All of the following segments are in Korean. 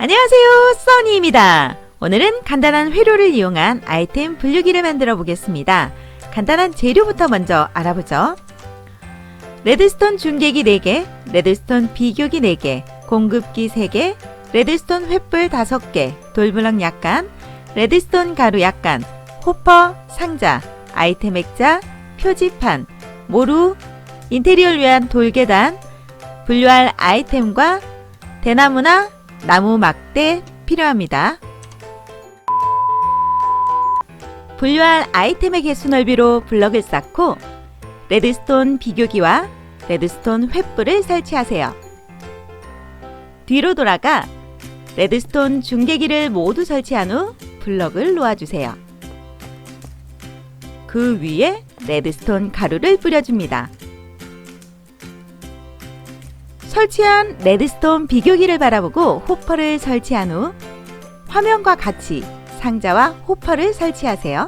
안녕하세요, 써니입니다. 오늘은 간단한 회로를 이용한 아이템 분류기를 만들어 보겠습니다. 간단한 재료부터 먼저 알아보죠. 레드스톤 중계기 4개, 레드스톤 비교기 4개, 공급기 3개, 레드스톤 횃불 5개, 돌블럭 약간, 레드스톤 가루 약간, 호퍼, 상자, 아이템 액자, 표지판, 모루, 인테리어를 위한 돌계단, 분류할 아이템과 대나무나 나무 막대 필요합니다. 분류할 아이템의 개수 넓이로 블럭을 쌓고 레드스톤 비교기와 레드스톤 횃불을 설치하세요. 뒤로 돌아가 레드스톤 중계기를 모두 설치한 후 블럭을 놓아주세요. 그 위에 레드스톤 가루를 뿌려줍니다. 설치한 레드스톤 비교기를 바라보고 호퍼를 설치한 후 화면과 같이 상자와 호퍼를 설치하세요.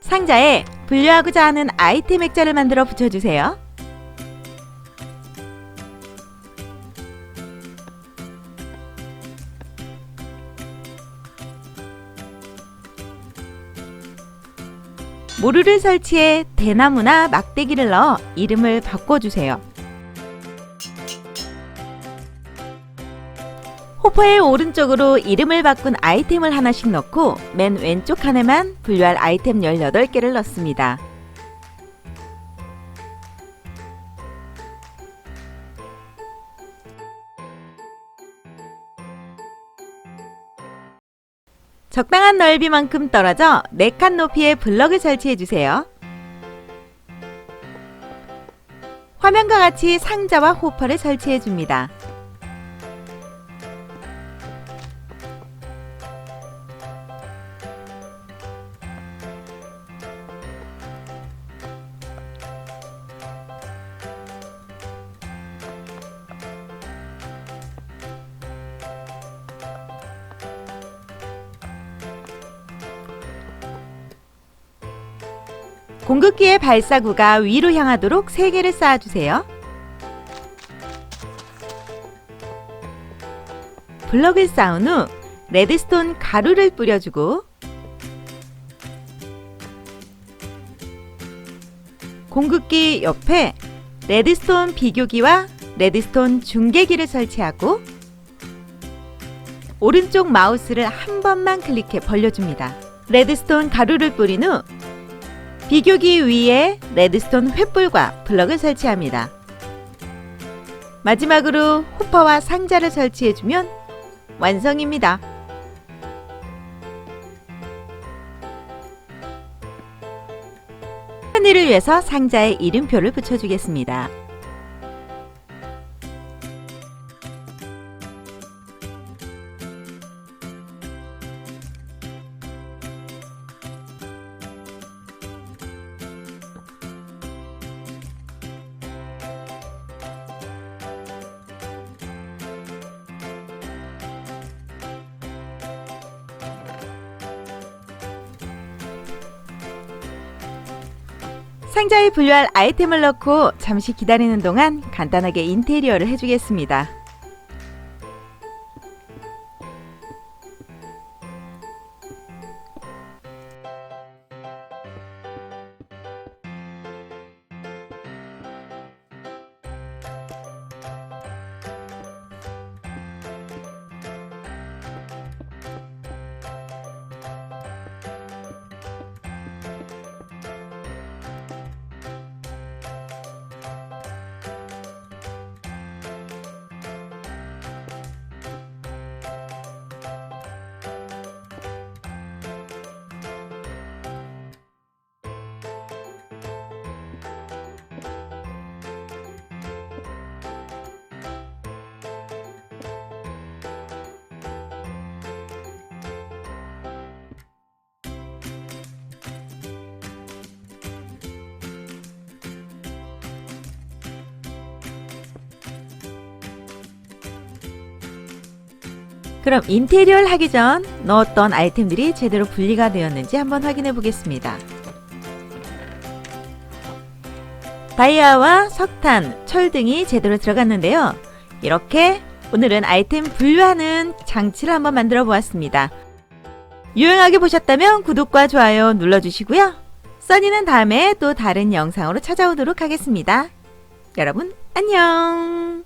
상자에 분류하고자 하는 아이템 액자를 만들어 붙여주세요. 모루를 설치해 대나무나 막대기를 넣어 이름을 바꿔주세요. 호퍼의 오른쪽으로 이름을 바꾼 아이템을 하나씩 넣고 맨 왼쪽 칸에만 분류할 아이템 18개를 넣습니다. 적당한 넓이만큼 떨어져 4칸 높이의 블럭을 설치해 주세요. 화면과 같이 상자와 호퍼를 설치해 줍니다. 공급기의 발사구가 위로 향하도록 3개를 쌓아주세요. 블럭을 쌓은 후 레드스톤 가루를 뿌려주고 공급기 옆에 레드스톤 비교기와 레드스톤 중계기를 설치하고 오른쪽 마우스를 한 번만 클릭해 벌려줍니다. 레드스톤 가루를 뿌린 후 비교기 위에 레드스톤 횃불과 블럭을 설치합니다. 마지막으로 호퍼와 상자를 설치해주면 완성입니다. 편의를 위해서 상자에 이름표를 붙여주겠습니다. 상자에 분류할 아이템을 넣고 잠시 기다리는 동안 간단하게 인테리어를 해주겠습니다. 그럼 인테리어를 하기 전 넣었던 아이템들이 제대로 분리가 되었는지 한번 확인해 보겠습니다. 다이아와 석탄, 철 등이 제대로 들어갔는데요. 이렇게 오늘은 아이템 분류하는 장치를 한번 만들어 보았습니다. 유용하게 보셨다면 구독과 좋아요 눌러주시고요. 써니는 다음에 또 다른 영상으로 찾아오도록 하겠습니다. 여러분, 안녕!